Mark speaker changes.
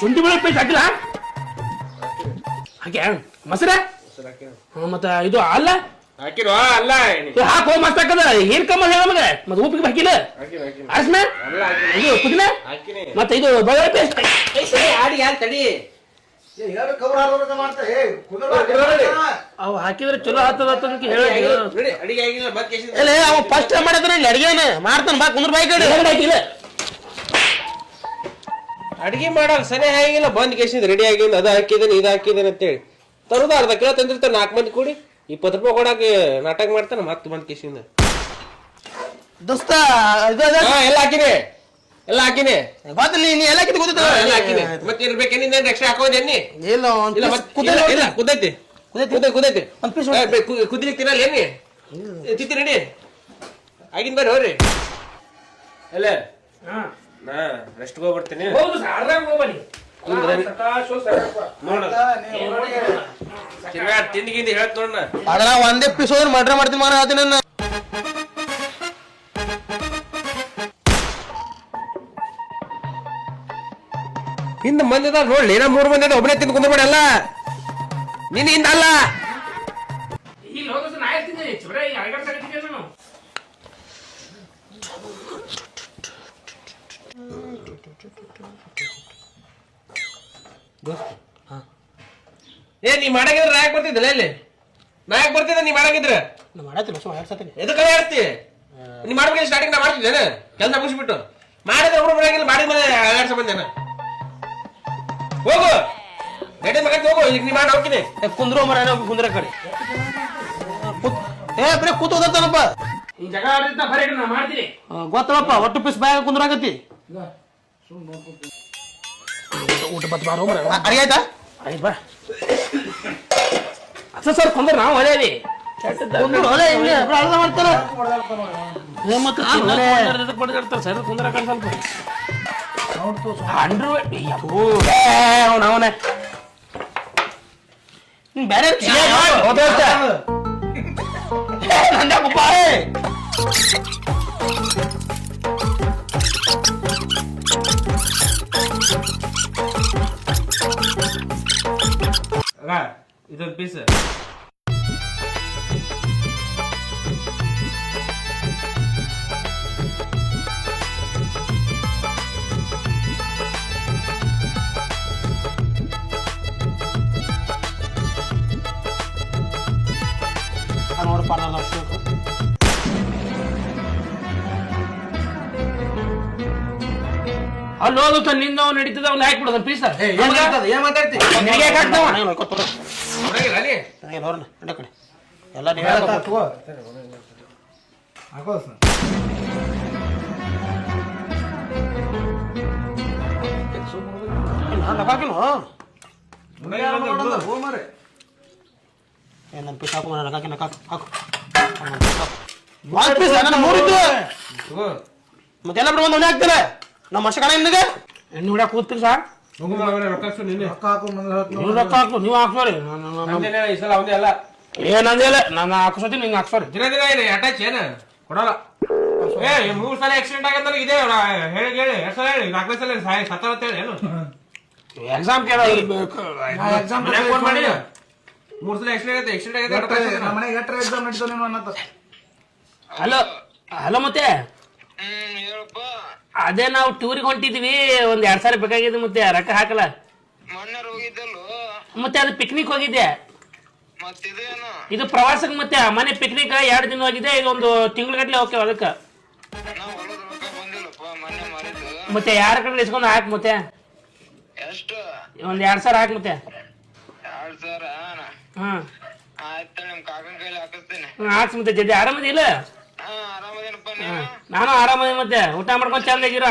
Speaker 1: ಶುಂಠಿ ಬೆಳ್ಳುಳ್ಳಿ ಪೇಸ್ಟ್ ಹಾಕಿಲ್ಲ? ಹಾಕಿ ಮೊಸರೆ? ಮತ್ತೆ ಮತ್ತ ಇದು ಅಲ್ಲ?
Speaker 2: ಹಾಕಿರೋ? ಅಲ್ಲ
Speaker 1: ಹಾಕೋ ಮಸ್ತ್ ಹಾಕದ. ಏನ್ ಕಮ್ಮ ಹೇಳ ನಮಗೆ? ಮತ್ತೆ ಉಪ್ಪಿಗೆ ಹಾಕಿಲ್ಲ? ಅರ್ಶನ? ಇದು ಪುದಿನ?
Speaker 2: ಹಾಕಿನಿ.
Speaker 1: ಮತ್ತೆ ಇದು ಬೆಳ್ಳುಳ್ಳಿ ಪೇಸ್ಟ್?
Speaker 2: ಆಡಿ ಯಾರು ತಡಿ.
Speaker 1: ಅವ್ ಹಾಕಿದ್ರೆ ಚಲೋ ಆಗ್ತದ ಅಂತ ಹೇಳಿ
Speaker 2: ನೋಡಿ ಅಡಿಗೆ ಆಗಿಲ್ಲ ಮತ್ತೆ ಕೇಸಿಂದ
Speaker 1: ಇಲ್ಲ ಅವ ಫಸ್ಟ್ ಮಾಡಿದ್ರೆ ಇಲ್ಲಿ ಅಡಿಗೆನ ಮಾಡ್ತಾನ ಬಾ ಕುಂದ್ರ ಬಾಯಿ ಕಡೆ. ಹಾಕಿಲ್ಲ.
Speaker 2: ಅಡಿಗೆ ಮಾಡಲ್ಲ ಸರಿ ಆಗಿಲ್ಲ ಬಂದ್ ಕೇಸಿಂದ ರೆಡಿ ಆಗಿಂದ ಅದು ಹಾಕಿದ್ದೇನೆ ಇದು ಹಾಕಿದ್ದೇನೆ ಅಂತೇಳಿ. ತರುದ ಅರ್ಧ ಕಿಲೋ ತಂದಿರ್ತಾನೆ ನಾಲ್ಕು ಮಂದಿ ಕೂಡಿ. ಇಪ್ಪತ್ತು ರೂಪಾಯಿ ಕೊಡಾಕ ನಾಟಕ ಮಾಡ್ತಾನೆ ಮತ್ತೆ ಬಂದ್ ಕೇಸಿಂದ.
Speaker 1: ದೋಸ್ತ ಇದು ಅದು-
Speaker 2: ಹಾ ಎಲ್ಲ ಹಾಕಿನಿ ಎಲ್ಲ ಹಾಕಿನಿ
Speaker 1: ಗೊತ್ತಿಲ್ಲ ನೀ ಎಲ್ಲ ಕಿತ್ತು
Speaker 2: ಕುದ ಎಲ್ಲ ಹಾಕಿನಿ ಮತ್ತೆ ಇರ್ಬೇಕೇನಿಂದ ಎಕ್ಸ್ಟ್ರಾ ಹಾಕೋದೆ ಅನ್ನಿ
Speaker 1: ಇಲ್ಲ ಒಂದ್
Speaker 2: ಇಲ್ಲ
Speaker 1: piece
Speaker 2: ಮತ್ತೆ
Speaker 1: ಕುದ್ದೆ
Speaker 2: ಇಲ್ಲ ಕುದೈತಿ
Speaker 1: ಕುದೈತಿ?
Speaker 2: ಕುದೈ ಕುದೈತಿ
Speaker 1: ಒಂದ್ piece
Speaker 2: ಕುದಿಲಿಕ್ಕೆ ತಿನ್ನಲ್ಲ ಏನಿ ತಿತ್ತಿ ನಡಿ ಆಗಿನ ಬರ್ರಿ ಹೋರಿ. ಎಲ್ಲ
Speaker 1: ಹಾ.
Speaker 2: ನಾ ರೆಸ್ಟ್ ಹೋಗ್ಬರ್ತೀನಿ.
Speaker 1: ಹೌದು ಸರ್, ಅರ್ಧಾಗ್ ಹೋಗ್ಬನ್ನಿ.
Speaker 2: ತಿಂಡಿ ಗಿಂಡಿ ಹೇಳ್ತ
Speaker 1: ಒಂದೇ ಎಪಿಸೋಡ್ ಮರ್ಡರ್ ಮಡ್ರೆ ಮಾಡ್ತೀನಿ ಮಾರ ಅದನ್ನ ನನ್ನ
Speaker 2: ಹಿಂದ ಮಂದಿ ನೋಡ್ಲಿ ನಾ ಮೂರ್ ಮಂದಿ ಅದ ಒಬ್ಬನೇ ತಿಂದು ಕುಂದ್ರಬೇಡ ಅಲ್ಲ. ನಿನ್ ಹಿಂದ ಅಲ್ಲ.
Speaker 1: ಇಲ್ಲಿ ಹೋಗೋದು ನಾ ಇರ್ತೀನಿ ಚಿಬ್ರೆ ಈಗ ಅಳಗಾಡ್ಸಾಕತ್ತಿದ್ದೆ ನಾನು?
Speaker 2: ಏ ನೀ ಮಾಡಾಗಿದ್ರೆ ನಾ ಯಾಕೆ ಬರ್ತಿದ್ದಲ್ಲ ಇಲ್ಲಿ ನಾ ಯಾಕೆ ಬರ್ತಿದ್ದೆ? ನೀ ಮಾಡಾಗಿದ್ರೆ?
Speaker 1: ನಾ ಮಾಡತ್ತಿಲ್ಲ ಸುಮ್ಮನೆ ಹೇಳ್ಸತ್ತೀನಿ
Speaker 2: ಎದಕ್ಕೆ ಹೇಳ್ತಿ? ನೀ ಮಾಡ್ಬೇಕು ಸ್ಟಾರ್ಟಿಂಗ್ ನಾ ಮಾಡ್ತಿದ್ದೇನೆ ಕೆಲಸ ಮುಗಿಸ್ಬಿಟ್ಟು. ಮಾಡಿದ್ರೆ ಒಬ್ರು ಮಾಡಿ ಮಾಡಿದ ಮೇಲೆ ಆಡ್ಸ ಬಂದೇನ. ಹೋಗು. ಗಡ್ಡೆ ಮಗ ಹೋಗು ಈಗ ನೀ ಮಾಡಿ ಹೋಗ್ತೀನಿ.
Speaker 1: ಕುಂದ್ರು ಮರ ಕುಂದ್ರ ಕಡೆ. ಏ ಬರೀ ಕೂತು ಓದತ್ತಾನಪ್ಪ ಈ ಜಗ ಆಡಿದ್ದ ಬರೀ ನಾ ಮಾಡ್ತೀನಿ. ಗೊತ್ತಳಪ್ಪ ಒಟ್ಟು ಪೀಸ್ ಬಾಯ್ ಕುಂದ್ರಾಗತ್ತಿ ಊಟ ಬತ್ ಬಾರೋ ಮರ ಅಡಿಗೆ ಆಯ್ತಾ? ಆಯ್ತು ಬಾ. ಅಸ ಸರ್ ಕೊಂದ್ರ ನಾವು ಒಲೇವಿ ಕುಂದ್ರು ಅಳ್ದ ಮಾಡ್ತಾರ. ಏ, ಮತ್ತೆ ಸರ್ ಕುಂದ್ರ ಸ್ವಲ್ಪ. ಅಂಡ್ರು ಅವನ ಅವನೇ. ನಂದ ಬೇರೆ Aga,
Speaker 2: idun pisa.
Speaker 1: আমার পানা নষ্ট ಅಲ್ಲಿ ಹೋಗುತ್ತ ನಿಂದ ಅವ್ನು ನಡೀತದ ಅವ್ನು ಹಾಕಿ ಬಿಡೋದು ಪೀಸ
Speaker 2: ಏನ್ ಮಾತಾಡ್ತಿ?
Speaker 1: ಕಡೆ. ಎಲ್ಲ ನೀವೇ ಹಾಕೋ. ನಾನ್? ಏ, ಪೀಸ್ ಹಾಕು ನಾನು ಹಾಕು ಹಾಕು piece, ನನ್ನ ಮೂರಿದ್ದು. ಮತ್ತೆಲ್ಲ ಬಿಡು ಒಂದು ಹಾಕ್ತಾರೆ ನಮ್ಮ ಮನುಷ್ಯ ಕಾಣ ನಿನಗೆ ಎಣ್ಣೆ ಹೊಡ್ಯಾಕ ಕೂತ್ರಿ ಸರ್. ನೀವು ರೊಕ್ಕ ಹಾಕು ನೀವು ಹಾಕ್ಸೋರಿ
Speaker 2: ಈ ಸಲ ಅವನೇ ಅಲ್ಲ.
Speaker 1: ಏ ನಂದಿಲ್ಲ ನಾನು ಹಾಕ್ಸೋತೀನಿ ನಿಂಗೆ ಹಾಕ್ಸೋರಿ
Speaker 2: ದಿನ ದಿನ ಏನು ಅಟ್ಯಾಚ್ ಏನ? ಕೊಡಲ್ಲ. ಏ ಮೂರು ಸಲ ಆಕ್ಸಿಡೆಂಟ್ ಆಗಂತ ಇದೆ ಹೇಳಿ ಹೇಳಿ ಎಷ್ಟು ಸಲ ಹೇಳಿ ನಾಲ್ಕನೇ ಸಲ ಸಾಯ ಸತ್ತ ಅಂತ ಹೇಳಿ ಏನು?
Speaker 1: ಎಕ್ಸಾಮ್ ಕೇಳ
Speaker 2: ಎಕ್ಸಾಮ್ ಫೋನ್ ಮಾಡಿ ಮೂರ್ ಸಲ ಆಕ್ಸಿಡೆಂಟ್ ಆಗೈತೆ ಆಕ್ಸಿಡೆಂಟ್ ಆಗೈತೆ
Speaker 1: ಹಲೋ ಹಲೋ ಮತ್ತೆ? ಅದೇ ನಾವು ಟೂರಿಗೆ ಹೊಂಟಿದ್ವಿ ಒಂದ್ ಎರಡ್ ಸಾವಿರ ಬೇಕಾಗಿದೆ ಮತ್ತೆ ರೊಕ್ಕ ಹಾಕಲ್ಲ.
Speaker 3: ಮೊನ್ನೆ ಹೋಗಿದ್ದಲ್ಲೋ?
Speaker 1: ಮತ್ತೆ ಅದು ಪಿಕ್ನಿಕ್ ಹೋಗಿದ್ದೆ.
Speaker 3: ಮತ್ತಿದೇನು?
Speaker 1: ಇದು ಪ್ರವಾಸಕ್ಕೆ ಮತ್ತೆ ಮನೆ ಪಿಕ್ನಿಕ್ ಎರಡು ದಿನ ಹೋಗಿದೆ ಈಗ ಒಂದು ತಿಂಗಳ ಓಕೆ ಅದಕ್ಕೆ.
Speaker 3: ನಾ ಹೊಲದ ರೊಕ್ಕ ಬಂದಿಲ್ಲಪ್ಪ ಮೊನ್ನೆ ಮಾರಿದ್ದು.
Speaker 1: ಮತ್ತೆ ಯಾರ ಕಡೆ ಇಸ್ಕೊಂಡು ಹಾಕ್ ಮತ್ತೆ?
Speaker 3: ಎಷ್ಟು?
Speaker 1: ಒಂದ್ ಎರಡ್ ಸಾವಿರ ಹಾಕ್ ಮತ್ತೆ.
Speaker 3: ಎರಡ್ ಸಾವಿರ?
Speaker 1: ಹ್ಮ್.
Speaker 3: ಆಯ್ತು ನಿಮ್ ಕಾಕನ್ ಕೈಲಿ ಹಾಕಿಸ್ತೀನಿ.
Speaker 1: ಹಾಕ್ಸ್ ಮತ್ತೆ ಜಲ್ದಿ. ಆರಾಮದಿಲ್ಲ
Speaker 3: ಹಾ ಆರಾಮದೇನಪ್ಪ
Speaker 1: ಹ್ಮ್.
Speaker 3: ನೀವು
Speaker 1: ನಾನು ಆರಾಮ ಮತ್ತೆ. ಊಟ ಮಾಡ್ಕೊಂಡು ಚಂದಾಗಿರೋ